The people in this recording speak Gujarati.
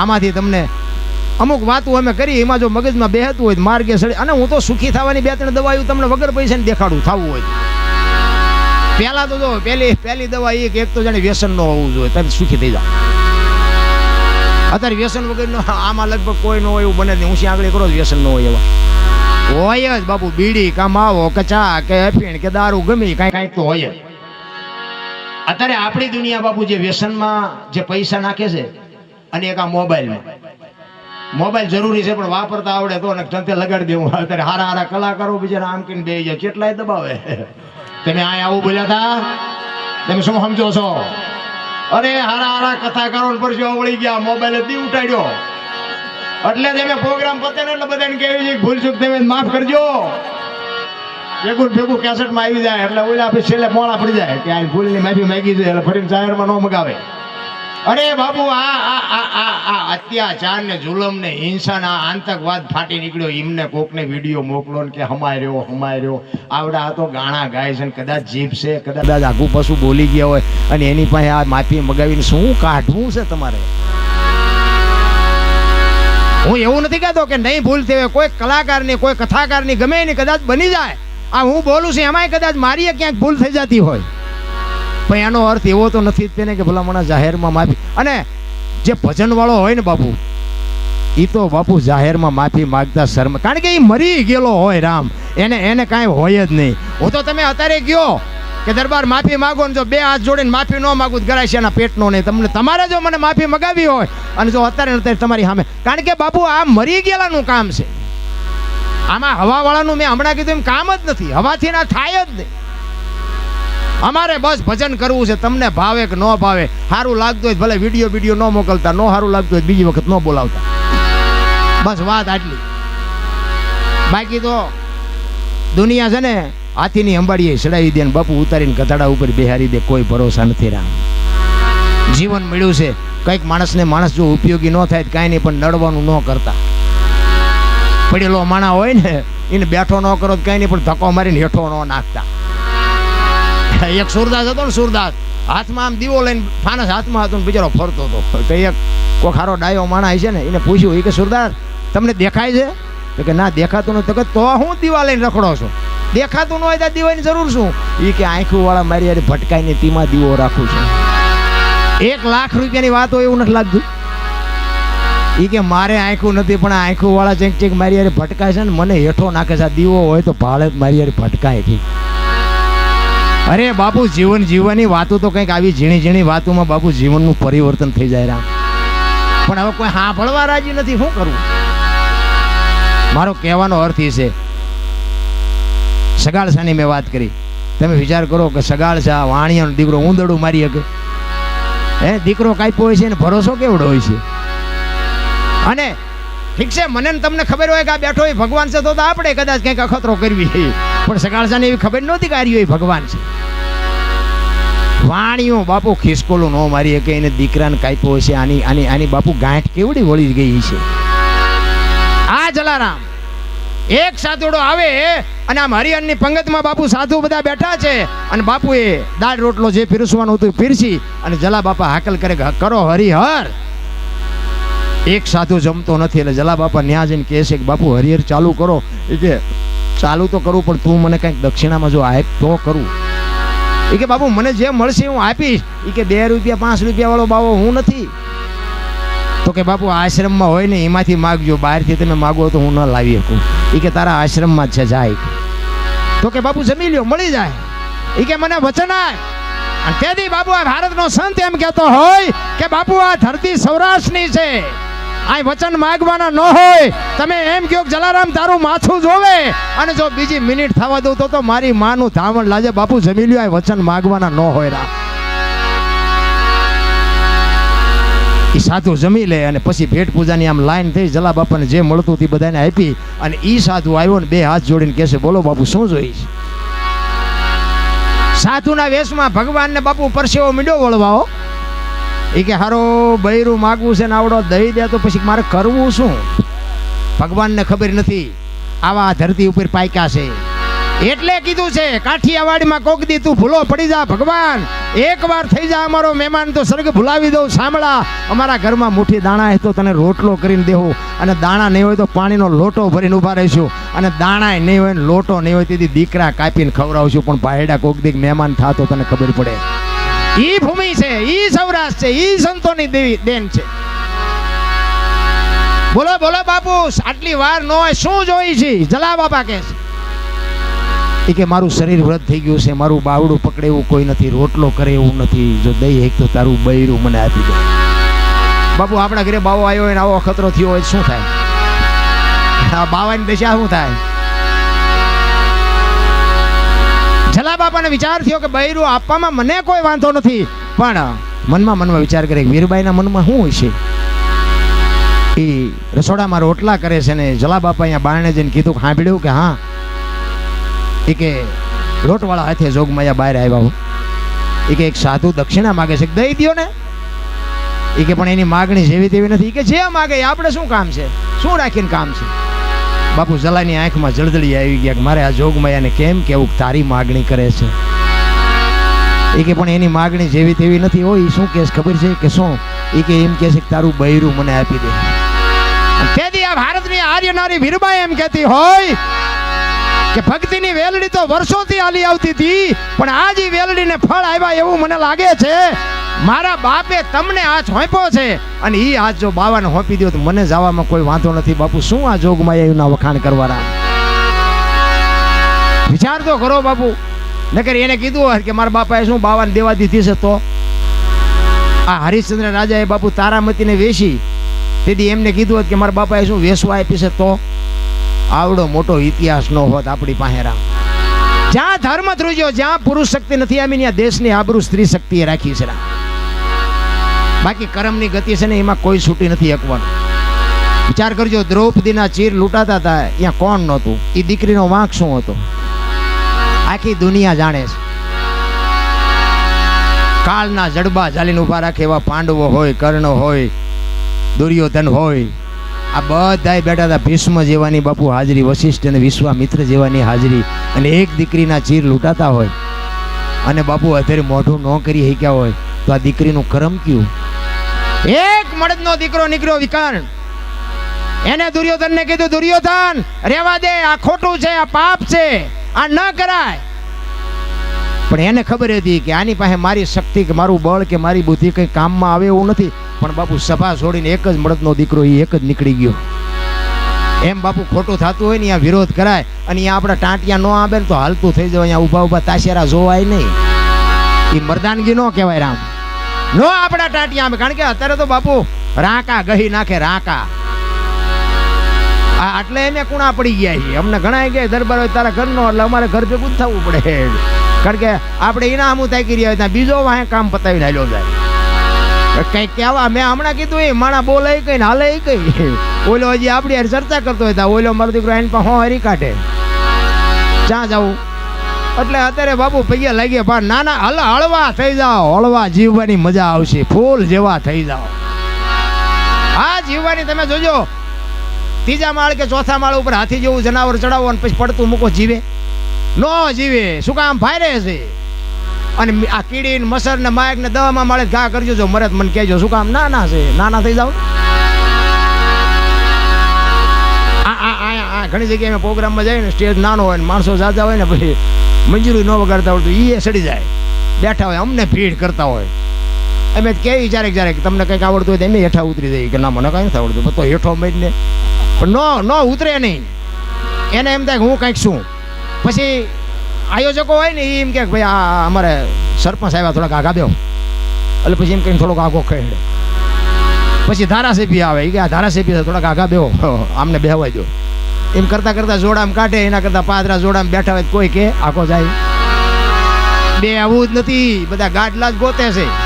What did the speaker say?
આમાંથી તમને અમુક વાતો અમે કરી એમાં જો મગજમાં બેહતું હોય માર્ગે સડે અને હું તો સુખી થવાની બે ત્રણ દવાઓ તમને વગર પૈસાને દેખાડું, થવું હોય. પહેલા તો જો, પહેલી પહેલી દવા એક એક તો જાણે વ્યસન ન હોવું જોઈએ તમે સુખી થઈ જાઓ. અત્યારે વ્યસન વગરનો આમાં લગભગ કોઈ ન હોય એવું બને નહીં. હું આગળ કરો વ્યસન ન હોય એવા. હોય જ બાપુ, બીડી કમાવો કચા કે અફીણ, કે દારૂ, ગમી કાંઈ કાંઈક તો હોય અત્યારે આપણી દુનિયા બાપુ જે વ્યસનમાં જે પૈસા નાખે છે અને એક આ મોબાઈલમાં મોબાઈલ જરૂરી છે, પણ વાપરતા આવડે તો ને લગાડી દેવું. અત્યારે હારા હારા કલાકારો બીજા આમ કીને બે જાય. કેટલાય દબાવે. તમે આ આવું બોલ્યા હતા તમે શું સમજો છો? અરે હારા હારા કથાકારો પર જો વળી ગયા. મોબાઈલ હતી ઉઠાડ્યો એટલે અમે પ્રોગ્રામ પતે ને એટલે બધાને કહેવી છે, ભૂલ ચૂક તમે માફ કરજો. ભેગું ભેગું કેસેટમાં આવી જાય. એટલે ઓલા પછી છેલ્લે મોડા પડી જાય કે આ ભૂલની માફી માગી છે, એટલે ફરીને જાહેરમાં ન મગાવે. અરે બાબુ, આ આ આ આ અત્યાચાર ને જુલમ ને હિંસા ના આતંકવાદ ફાટી નીકળ્યો. એમને કોકને વીડિયો મોકલો ને કે હમાય રહ્યો હમાય રહ્યો. આવડા તો ગાણા ગાય છે કદાચ જીભ છે, કદાચ આગુ પશુ બોલી ગયા હોય અને એની પાસે આ માફી મગાવીને શું કાઢવું છે તમારે? હું એવું નથી કહેતો કે નહીં ભૂલ થઈ કોઈ કલાકારની, કોઈ કથાકારની ગમે એની કદાચ બની જાય. આ હું બોલું છું, એમાંય કદાચ મારી ક્યાંક ભૂલ થઈ જતી હોય. પણ એનો અર્થ એવો તો નથી તેને કે ભલામણા જાહેરમાં માફી. અને જે ભજનવાળો હોય ને બાપુ એ તો બાપુ જાહેરમાં માફી માગતા શર્મ કારણ કે એ મરી ગયેલો હોય રામ. એને એને કાંઈ હોય જ નહીં. હું તો તમે અત્યારે ગયો કે દરબાર માફી માગો ને જો બે હાથ જોડીને માફી ન માગું તો ગરાય છે એના પેટનો નહીં. તમને તમારે જો મને માફી મગાવી હોય અને જો અત્યારે અત્યારે તમારી સામે. કારણ કે બાપુ, આ મરી ગયેલાનું કામ છે. આમાં હવાવાળાનું મેં હમણાં કીધું એમ કામ જ નથી. હવાથી ના થાય જ નહીં. અમારે બસ ભજન કરવું છે, તમને ભાવે કે ન ભાવે? સારું લાગતું હોય ભલે વીડિયો વીડિયો ન મોકલતા, ન સારું લાગતું હોય બીજી વખત ન બોલાવતા. બસ વાત આટલી. બાકી તો દુનિયા છે ને, હાથીની અંબાડીએ ચડાવી દે ને બાપુ ઉતારીને ગધાડા ઉપર બેહારી દે, કોઈ ભરોસા નથી રામ. જીવન મળ્યું છે, કંઈક માણસને માણસ જો ઉપયોગી ન થાય કાંઈ નહીં, પણ નડવાનું ન કરતા. પડેલો માણા હોય ને, એને બેઠો ન કરો તો કાંઈ નહીં, પણ ધક્કો મારીને હેઠો ન નાખતા. એક સુરદાસ હતો ને સુરદાસ. હાથમાં આમ દીવો લઈને ફાનસ હાથમાં હતો ને બિચારો ફરતો હતો. તો એક કોઈ ખારો ડાયો માણા છે ને, એને પૂછ્યું એ કે સુરદાસ, તમને દેખાય છે? તો કે, ના, દેખાતું નથી. તો કે, તો હું દીવા લઈને રખડો છું. દેખાતું ન હોય તો દીવાની જરૂર શું? એ કે વાળા મારી યાર ભટકાઈને તેમાં દીવો રાખું છું. એક લાખ રૂપિયાની વાત હોય એવું નથી લાગતું. એ કે, મારે આંખું નથી, પણ આંખું વાળા ચેક ચેક મારી યાર ભટકાય છે ને, મને હેઠો નાખે છે. આ દીવો હોય તો ભાળે મારી યાર ભટકાય છે. અરે બાપુ, જીવન જીવવાની વાતો તો કંઈક આવી ઝીણી ઝીણી વાતોમાં બાપુ જીવનનું પરિવર્તન થઈ જાય રામ. પણ હવે કોઈ સાંભળવા રાજી નથી, શું કરવું મારો કહેવાનો અર્થ એ છે સગાળસાની મેં વાત કરી. તમે વિચાર કરો કે સગાળસા વાણિયાનો દીકરો ઊંદડું મારી શકે. હે, દીકરો કાપ્યો હોય છે ને ભરોસો કેવડો હોય છે? અને ઠીક છે, મને તમને ખબર હોય કે આ બેઠો હોય ભગવાન છે તો આપણે કદાચ કંઈક અખતરો કરવી પણ સગાળસાને એવી ખબર નહોતી કે આર્યો એ ભગવાન છે. વાણીઓ, બાપુ, ખિસકોલું ન મારી શકે એને દીકરાને કાપ્યો હશે, આની આની આની બાપુ ગાંઠ કેવડી વળી ગઈ છે આ જલારામ એક સાધુડો આવે અને આમ હરિહરની પંગતમાં બાપુ સાધુ બધા બેઠા છે અને બાપુએ દાળ રોટલો જે પીરસવાનું હતું એ પીરસી અને જલા બાપા હાકલ કરે કરો હરિહર. એક સાધુ જમતો નથી એટલે જલા બાપા ન્યા જઈને કહે કે, બાપુ, હરિહર ચાલુ કરો. એ કે ચાલુ તો કરું, પણ તું મને કંઈક દક્ષિણામાં જો આપ તો કરું. એ કે બાપુ મને જે મળશે હું આપીશ. એ કે, બે રૂપિયા, પાંચ રૂપિયા વાળો બાવો, હું નથી. તો કે બાપુ આશ્રમમાં હોય ને, એમાંથી માગજો. બહારથી તમે માગો તો હું ન લાવી શકું. એ કે, તારા આશ્રમમાં જ છે, જાય. તો કે બાપુ જમી લ્યો, મળી જાય. એ કે, મને વચન આપ. અને તેથી બાપુ આ ભારતનો સંત એમ કહેતો હોય કે બાપુ આ ધરતી સૌરાષ્ટ્રની છે. આ વચન માગવાના ન હોય, તમે એમ કહો જલારામ, તારું માથું જોવે. અને જો બીજી મિનિટ થવા દઉં તો તો મારી માનું ધામણ લાજે. બાપુ જમી લ્યો આ વચન માગવાના ન હોય રા. એ સાધુ જમી લે અને પછી ભેટ પૂજાની આમ લાઈન થઈ જલા બાપાને જે મળતું તે બધાને આપી અને ઈ સાધુ આવ્યો ને બે હાથ જોડીને કહેશે, બોલો બાપુ, શું જોઈશ? સાધુના વેશમાં ભગવાનને બાપુ પરસેવો મીડો વળવાઓ એ કે, હારો, બૈરું માગવું છે ને આવડો દહીં દે તો પછી મારે કરવું શું? ભગવાનને ખબર નથી, આવા ધરતી ઉપર પાક્યા છે. એટલે કીધું છે, કાઠિયાવાડીમાં કોક દી તું ભૂલો પડી જા ભગવાન. એકવાર થઈ જા અમારો મહેમાન, તો સ્વર્ગ ભૂલાવી દઉં, સાંભળા. અમારા ઘરમાં મુઠ્ઠી દાણા હે તો તને રોટલો કરીને દેવું અને દાણા નહીં હોય તો પાણીનો લોટો ભરીને ઊભા રહીશું. અને દાણા નહીં હોય લોટો નહીં હોય, તેથી દીકરા કાપીને ખવડાવશું પણ ભાઈડા કોક દીક મહેમાન થાતો તને ખબર પડે. ઈ ભૂમિ છે, ઈ સૌરાષ્ટ્ર છે, ઈ સંતોની દેવી, દેન છે. બોલો બોલો બાપુ, આટલી વાર ન શું જોઈ છે? જલા બાપા કે એ કે મારું શરીર વ્રત થઈ ગયું છે, મારું બાવડું પકડે એવું કોઈ નથી, રોટલો કરે એવું નથી, જો દઈ એક તો તારું બૈરું મને આપી દે. બાપુ, આપણા ઘરે બાવો આવ્યો હોય ને, આવો ખતરો થયો હોય શું થાય? બાવાની દશા શું થાય? જલા બાપાને વિચાર થયો કે બૈરું આપવામાં મને કોઈ વાંધો નથી. પણ મનમાં મનમાં વિચાર કરે વીરબાઈના મનમાં શું છે એ રસોડામાં રોટલા કરે છે ને જલા બાપા અહીંયા બારણે જઈને કીધું સાંભળ્યું કે હા, એ કે લોટવાળા હાથે જોગમાયા બહાર આવ્યા એ કે એક સાધુ દક્ષિણા માગે છે દઈ દો ને? એ કે પણ એની માગણી જેવી તેવી નથી. કે જે માગે આપણે શું કામ છે? શું રાખીને કામ છે? બાપુ જલાની આંખમાં જળદળી આવી ગયા કે મારે આ જોગમાયાને કેમ કેવું તારી માગણી કરે છે? એ કે પણ એની માગણી જેવી તેવી નથી. હોય શું કેસ ખબર છે કે શું? એ કે એમ કે છે કે તારું બૈરું મને આપી દે. તેથી આ ભારતની આર્ય નારી વીરબાઈ એમ કહેતી હોય કે ભક્તિની વેલડી તો વર્ષોથી હાલી આવતી હતી, પણ આજ ઈ વેલડીને ફળ આવ્યા એવું મને લાગે છે મારા બાપે તમને આ હોંપ્યો છે અને એ આજ જો બાવાને હોંપી દો તો મને જવામાં કોઈ વાંધો નથી બાપુ. શું આ જોગમાં એના વખાણ કરવાના? વિચાર તો કરો બાપુ. નકર એને કીધું હોય કે મારા બાપાએ શું બાવાને દેવા દીધી છે તો? આ હરિશ્ચંદ્ર રાજાએ બાપુ તારામતીને વેચી. તેથી એમને કીધું હોત કે મારા બાપાએ શું વેસવા આપી છે તો? આવડો મોટો ઇતિહાસ નો હોત આપણી પાસે રામ જ્યાં ધર્મ ધ્રુજ્યો, જ્યાં પુરુષ શક્તિ નથી આવી ત્યાં દેશની આબરૂ સ્ત્રી શક્તિએ રાખી છે. રામ બાકી કરમની ગતિ છે ને એમાં કોઈ છૂટી નથી એકવાનું વિચાર કરજો, દ્રૌપદીના ચીર લૂંટાતા હતા, ત્યાં કોણ નહોતું? એ દીકરીનો વાંક શું હતો? આખી દુનિયા જાણે છે. કાળના જડબા જાલીને ઊભા રાખે એવા પાંડવો હોય, કર્ણ હોય, દુર્યોધન હોય. આ બધાય બેઠા હતા ભીષ્મ જેવાની બાપુ હાજરી, વશિષ્ઠ અને વિશ્વામિત્ર જેવાની હાજરી. અને એક દીકરીના ચીર લૂંટાતા હોય. અને બાપુ અત્યારે મોઢું ન કરી શક્યા હોય, તો આ દીકરીનું કરમ કયું? એક મળદનો દીકરો નીકળ્યો વિકર્ણ એને દુર્યોધનને કીધું, દુર્યોધન રેવા દે, આ ખોટું છે, આ પાપ છે, આ ન કરાય. પણ એને ખબર હતી કે આની પાસે મારી શક્તિ કે મારું બળ કે મારી બુદ્ધિ કંઈ કામમાં આવે એવું નથી. પણ બાપુ સભા છોડીને એક જ મળદનો દીકરો એ એક જ નીકળી ગયો. એમ બાપુ ખોટું થતું હોય ને અહીંયા વિરોધ કરાય અને અહીંયા આપણે ટાંટિયા ન આવે ને તો હાલતું થઈ જાય, અહીંયા ઊભા ઊભા તાશેરા જોવાય નહીં. એ મરદાનગી નો કહેવાય રામ. નો આપણા ટાંટિયા કારણ કે અત્યારે તો બાપુ રાકા ગહી નાખે, રાકા. આ એટલે એને કુણા પડી ગયા છે અમને ઘણા ગયા દરબાર હોય તારા ઘરનો, એટલે અમારે ઘર ભેગું જ થવું પડે. કારણ કે આપણે એના હમું તાકી રહ્યા હોય ત્યાં બીજો વાહે કામ પતાવીને હાલ્યો જાય. કઈ કહેવા, મેં હમણાં કીધું એ માણા બોલે કઈ ને હાલે કઈ ઓલો હજી આપણી ચર્ચા કરતો હોય ત્યાં ઓલો મારો દીકરો એની પાસે હરી કાઢે. ક્યાં જવું એટલે અત્યારે બાપુ પૈયા લાગીએ પણ નાના, હલ, હળવા થઈ જાઓ. હળવા જીવવાની મજા આવશે. ફૂલ જેવા થઈ જાઓ. હા જીવવાની તમે જોજો. ત્રીજા માળ કે ચોથા માળ ઉપર હાથી જેવું જનાવર ચડાવો અને પછી પડતું મૂકો જીવે. નો જીવે. શું કામ? ફાયરે છે. અને આ કીડી ને મસર ને માયક ને દવામાં માળે ઘા કરજો. જો મરત મને કહેજો, શું કામ? નાના છે. નાના થઈ જાવ આ આ આ આ ઘણી જગ્યાએ પ્રોગ્રામમાં જાય ને સ્ટેજ નાનો હોય ને, માણસો જાજા હોય ને, પછી મંજૂરી ન વગાડતા આવડતું એ સડી જાય. બેઠા હોય, અમને ભીડ કરતા હોય. અમે કેવી ક્યારેક ક્યારેક, તમને કંઈક આવડતું હોય તો એમ હેઠા ઉતરી જાય. કે, ના, મને કાંઈ નથી આવડતું તો હેઠો મરીને પણ નો, ન ઉતરે નહીં. એને એમ થાય કે હું કંઈક છું. પછી આયોજકો હોય ને એ એમ કે ભાઈ, આ અમારે સરપંચ આવ્યા, થોડાક આગા દો. એટલે પછી એમ કહીને થોડોક આગો ખેડે. પછી ધારાસભ્ય આવે એ કે, આ ધારાસભ્ય થોડાક આગા બેહો આમને બેહવા દો એમ કરતા કરતા જોડામ કાઢે, એના કરતા પાદરા જોડામ બેઠા હોય કોઈ કે, આખો જાય. બે આવું જ નથી, બધા ગાડલા જ ગોતે છે.